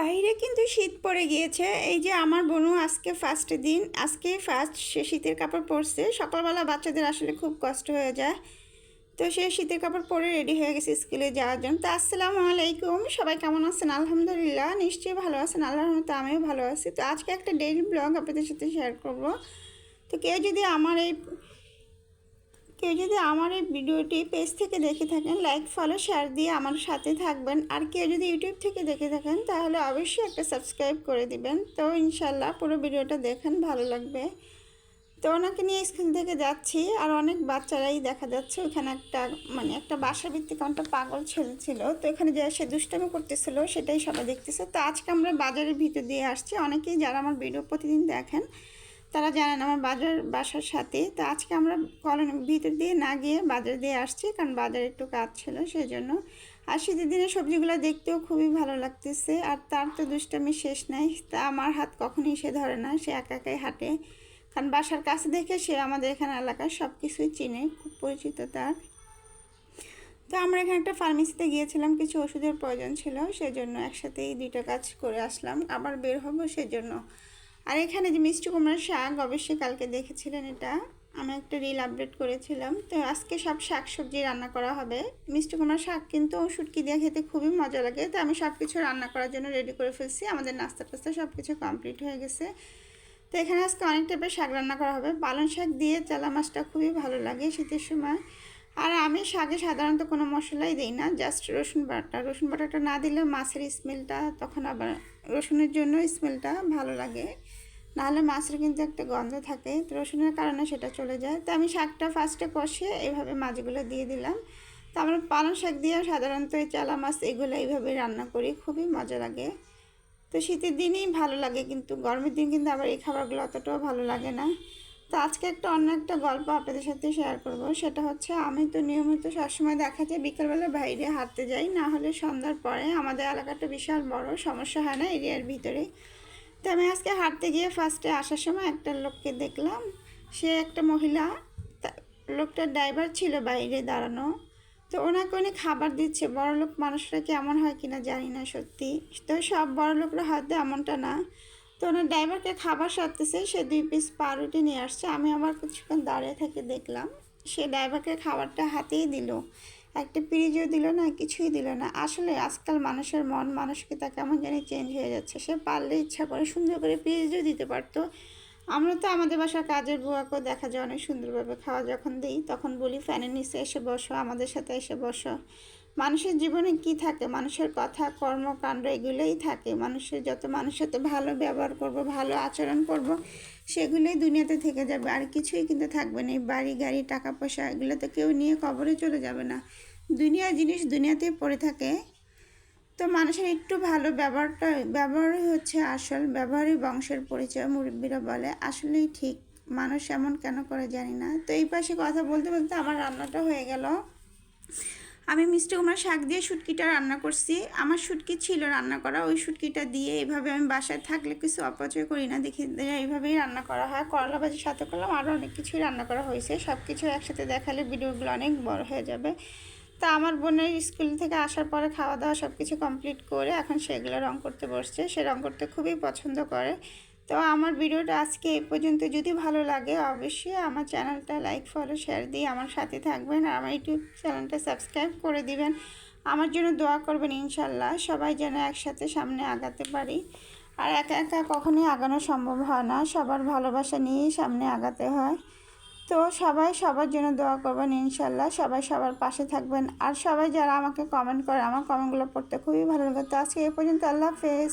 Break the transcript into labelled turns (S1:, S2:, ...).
S1: বাইরে কিন্তু শীত পড়ে গিয়েছে। এই যে আমার বোনু আজকে ফার্স্ট দিন, আজকে ফার্স্ট সে শীতের কাপড় পরছে। সকালবেলা বাচ্চাদের আসলে খুব কষ্ট হয়ে যায়। তো সে শীতের কাপড় পরে রেডি হয়ে গেছে স্কুলে যাওয়ার জন্য। তো আসসালামু আলাইকুম, সবাই কেমন আছেন? আলহামদুলিল্লাহ, নিশ্চয়ই ভালো আছেন। আল্লাহর মতো আমিও ভালো আছি। তো আজকে একটা ডেইলি ব্লগ আপনাদের সাথে শেয়ার করব। তো কেউ যদি আমার এই কেউ যদি আমার এই ভিডিওটি পেজ থেকে দেখে থাকেন লাইক ফলো শেয়ার দিয়ে আমার সাথে থাকবেন। আর কেউ যদি ইউটিউব থেকে দেখে থাকেন, তাহলে অবশ্যই একটা সাবস্ক্রাইব করে দিবেন। তো ইনশাল্লাহ পুরো ভিডিওটা দেখেন, ভালো লাগবে। তো ওনাকে নিয়ে স্কুল থেকে যাচ্ছি, আর অনেক বাচ্চারাই দেখা যাচ্ছে। ওখানে একটা মানে একটা বাসা ভিত্তিক একটা পাগল ছেলে ছিল। তো এখানে যে সে দুষ্টামি করতেছিল, সেটাই সবাই দেখতেছে। তো আজকে আমরা বাজারের ভিতর দিয়ে আসছি। অনেকেই যারা আমার ভিডিও প্রতিদিন দেখেন তারা জানেন আমার বাজার বাসার সাথে। তো আজকে আমরা কলোনির ভিতর দিয়ে না গিয়ে বাজার দিয়ে আসছি, কারণ বাজারে একটু কাজ ছিল সেই জন্য আর শীতের দিনে সবজিগুলো দেখতেও খুবই ভালো লাগতেছে, আর তার তো দুষ্টামি শেষ নাই। তা আমার হাত কখনই সে ধরে না, সে একা একাই হাঁটে। কারণ বাসার কাছে দেখে সে আমাদের এখানে এলাকার সব কিছুই চিনে, খুব পরিচিত তার। তো আমরা এখানে একটা ফার্মেসিতে গিয়েছিলাম, কিছু ওষুধের প্রয়োজন ছিল, সেজন্য একসাথেই দুইটা কাজ করে আসলাম। আবার বের হব সেজন্য। আর এখানে যে মিষ্টি কুমড়ার শাক, অবশ্যই কালকে দেখেছিলেন এটা। আমি একটা রিল আপডেট করেছিলাম। তো আজকে সব শাক সবজি রান্না করা হবে। মিষ্টি কুমড়ার শাক কিন্তু শুটকি দিয়ে খেতে খুবই মজা লাগে। তো আমি সব কিছু রান্না করার জন্য রেডি করে ফেলছি। আমাদের নাস্তা টাস্তা সব কিছু কমপ্লিট হয়ে গেছে। তো এখানে আজকে অনেক টাইপের শাক রান্না করা হবে। পালং শাক দিয়ে চালা মাছটা খুবই ভালো লাগে শীতের সময়। আর আমি শাকে সাধারণত কোনো মশলাই দিই না জাস্ট রসুন বাটা। রসুন বাটাটা না দিলে মাছের স্মেলটা, তখন আবার রসুনের জন্য স্মেলটা ভালো লাগে। নাহলে মাছের কিন্তু একটা গন্ধ থাকে, তো রসুনের কারণে সেটা চলে যায়। তো আমি শাকটা ফার্স্টে কষিয়ে এইভাবে মাছগুলো দিয়ে দিলাম। তো আমরা পালং শাক দিয়ে সাধারণত এই চালা মাছ এগুলো এইভাবে রান্না করি, খুবই মজা লাগে। তো শীতের দিনেই ভালো লাগে কিন্তু, গরমের দিন কিন্তু আবার এই খাবারগুলো অতটাও ভালো লাগে না। তো আজকে একটা অন্য একটা গল্প আপনাদের সাথে শেয়ার করব। সেটা হচ্ছে, আমি তো নিয়মিত সবসময় দেখা যায় বিকালবেলা বাইরে হাঁটতে যাই, না হলে সন্ধ্যার পরে আমাদের এলাকাটা বিশাল বড়, সমস্যা হয় না এরিয়ার ভিতরে। তো আমি আজকে হাঁটতে গিয়ে ফার্স্টে আসার সময় একটা লোককে দেখলাম। সে একটা মহিলা লোকটার ড্রাইভার ছিল বাইরে দাঁড়ানো। তো ওনাকে উনি খাবার দিচ্ছে। বড় লোক মানুষরা কেমন হয় কিনা জানি না সত্যি। তো সব বড় লোকরা হয়তো এমনটা না। তো ওনার ড্রাইভারকে খাবার সারতেছে, সে দুই পিস পাউরুটি নিয়ে আসছে। আমি আবার কিছুক্ষণ দাঁড়িয়ে থেকে দেখলাম, সে ড্রাইভারকে খাবারটা হাতেই দিল। একটা পিরিজও দিল না, কিছুই দিল না। আসলে আজকাল মানুষের মন, মানসিকতা কেমন জানি চেঞ্জ হয়ে যাচ্ছে। সে পারলে ইচ্ছা করে সুন্দর করে পিরিজও দিতে পারতো। আমরা তো আমাদের বাসার কাজের বুয়াকেও দেখা যায় অনেক সুন্দরভাবে খাওয়া যখন দিই, তখন বলি, ফ্যানের নিচে এসে বসো, আমাদের সাথে এসে বসো। মানুষের জীবনে কি থাকে? মানুষের কথা, কর্মকাণ্ড এগুলোই থাকে। মানুষের যত মানুষের সাথে ভালো ব্যবহার করব, ভালো আচরণ করব, সেগুলোই দুনিয়াতে থেকে যাবে। আর কিছুই কিন্তু থাকবে না। এই বাড়ি, গাড়ি, টাকা পয়সা, এগুলো তো কেউ নিয়ে কবরে চলে যাবে না। দুনিয়া জিনিস দুনিয়াতেই পড়ে থাকে। তো মানুষের একটু ভালো ব্যবহারটা, ব্যবহারই হচ্ছে আসল, ব্যবহারই বংশের পরিচয়, মুরব্বীরা বলে। আসলেই ঠিক। মানুষ এমন কেন করে জানি না। তো এই পাশে কথা বলতে বলতে আমার রান্নাটা হয়ে গেল। আমি মিষ্টি কুমড়া শাক দিয়ে শুটকিটা রান্না করছি। আমার শুটকি ছিল রান্না করা। ওই শুটকিটা দিয়ে এইভাবে আমি বাসায় থাকলে কিছু অপচয় করি না। দেখি এইভাবেই রান্না করা হয়। করলা ভাজির সাথে করলাম। আরও অনেক কিছুই রান্না করা হয়েছে। সব কিছু একসাথে দেখালে ভিডিওগুলো অনেক বড় হয়ে যাবে। তা আমার বোনের স্কুল থেকে আসার পরে খাওয়া দাওয়া সব কিছু কমপ্লিট করে এখন সেগুলো রং করতে বসছে। সে রং করতে খুবই পছন্দ করে। তো আমার ভিডিওটা আজকে এই পর্যন্ত। যদি ভালো লাগে অবশ্যই আমার চ্যানেলটা লাইক ফলো শেয়ার দিয়ে আমার সাথে থাকবেন আর আমার ইউটিউব চ্যানেলটা সাবস্ক্রাইব করে দিবেন। আমার জন্য দোয়া করবেন ইনশাল্লাহ। সবাই যেন একসাথে সামনে আগাতে পারি। আর একা একা কখনোই আগানো সম্ভব হয় না। সবার ভালোবাসা নিয়েই সামনে আগাতে হয়। তো সবাই সবার জন্য দোয়া করবেন ইনশাল্লাহ। সবাই সবার পাশে থাকবেন। আর সবাই যারা আমাকে কমেন্ট করে, আমার কমেন্টগুলো পড়তে খুবই ভালো লাগে। তো আজকে এ পর্যন্ত, আল্লাহ হাফেজ।